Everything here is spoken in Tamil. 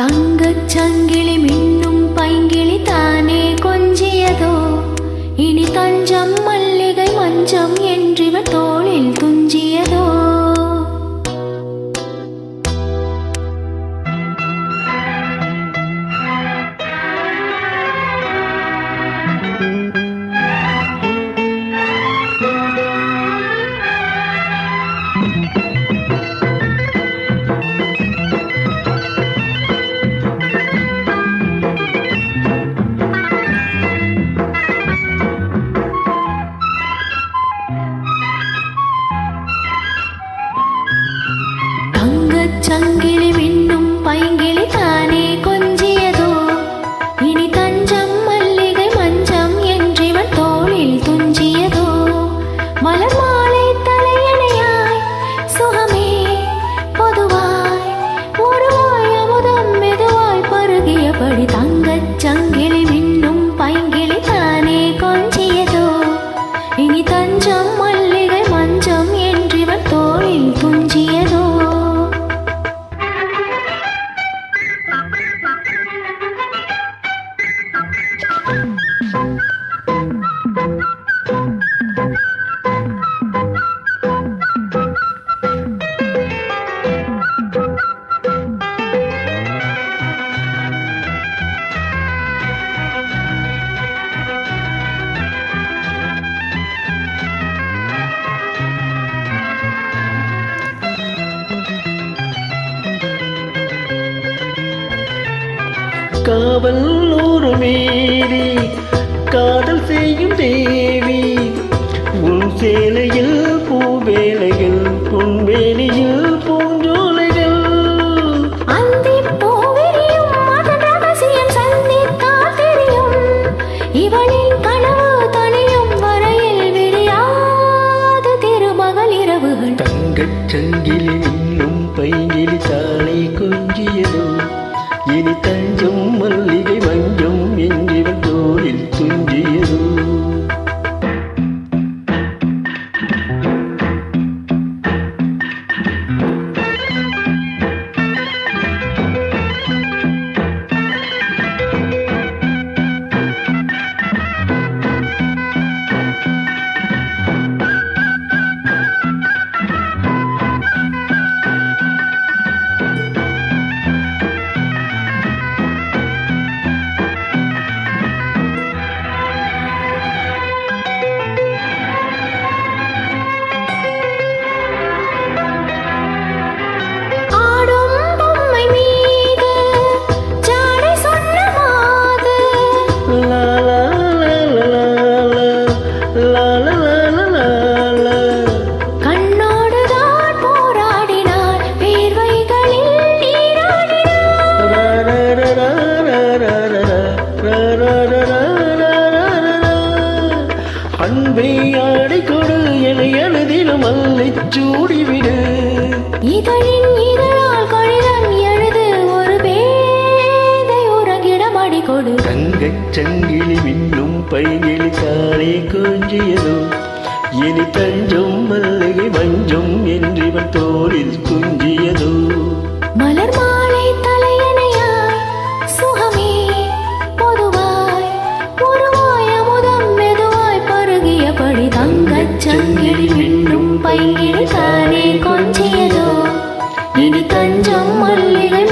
தங்கச் சங்கிலி மின்னும் பைங்கிளி தானே கொஞ்சியதோ? இனி தஞ்சம் மல்லிகை மஞ்சம் என்றிவ தோ மஞ்சம் மல்லிகை மஞ்சம் காவல் நூறு மீறி காதல் செய்யும் தேவி. உன் சேலையில் பூவேலைகள் புன்வேலியில் பூஞ்சோலைகள். இவளின் கனவு தணியும் வரையில் விரியாது திருமகள் இரவுகள். தங்கச் சங்கிலி 일꾼이 அன்பை ஆடை கொடு என எழுதிலும் அல்லை சூடிவிடு. இதழின் இதழால் கடிதம் தங்கச் மின்னும் பைகிலி காலை கொஞ்சியதோ? இனி தஞ்சம் மல்லிகை மஞ்சம் இவன் தோளில் குஞ்சியதோ? மலர் மாலை தலையணையாய் சுகமே பொதுவாய் பொதுவாய் அமுதம் மெதுவாய் பருகியபடி தங்கச் சங்கிலி மின்னும் பைங்கிழி தானே கொஞ்சியதோ? இனி தஞ்சம் மல்லிகை